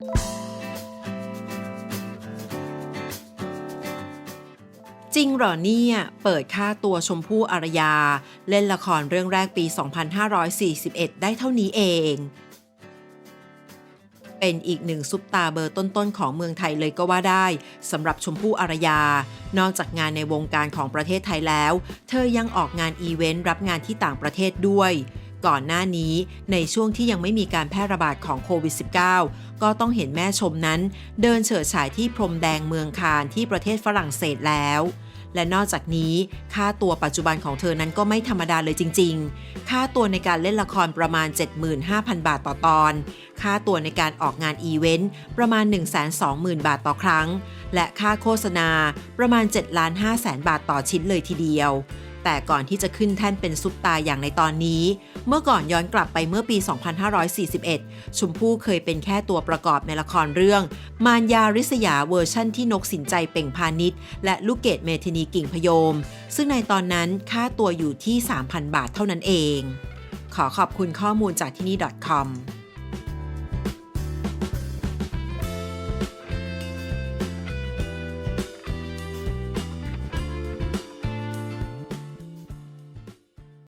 จริงเหรอเนี่ย เปิดค่าตัวชมพู่อารยา เล่นละครเรื่องแรกปี 2541 ได้เท่านี้เอง เป็นอีกหนึ่งซุปตาเบอร์ต้นๆ ของเมืองไทยเลยก็ว่าได้สำหรับชมพู่อารยา นอกจากงานในวงการของประเทศไทยแล้ว เธอยังออกงานอีเวนต์รับงานที่ต่างประเทศด้วย ก่อนหน้านี้ในช่วงที่ยังไม่มีการแพร่ระบาดของโควิด -19 ก็ต้องเห็นแม่ชมนั้น เดินเฉิดฉายที่พรมแดงเมืองคานที่ประเทศฝรั่งเศสแล้ว และนอกจากนี้ค่าตัวปัจจุบันของเธอนั้นก็ไม่ธรรมดาเลยจริง ๆ ค่าตัวในการเล่นละครประมาณ 75,000 บาทต่อตอน ค่าตัวในการออกงานอีเวนต์ประมาณ 120,000 บาทต่อครั้ง และค่าโฆษณาประมาณ7ล้าน5แสนบาทต่อชิ้นเลยทีเดียว แต่ก่อนที่จะขึ้นแท่นเป็นซุปตาอย่างในตอนนี้ เมื่อก่อนย้อนกลับไปเมื่อปี 2541 ชมพู่เคยเป็นแค่ตัวประกอบในละครเรื่อง มารยาริษยาเวอร์ชั่นที่นกสินใจเป่งพาณิชย์และลูกเกดเมทินีกิ่งพยม ซึ่งในตอนนั้นค่าตัวอยู่ที่ 3,000 บาทเท่านั้นเอง ขอขอบคุณข้อมูลจากที่นี่ .com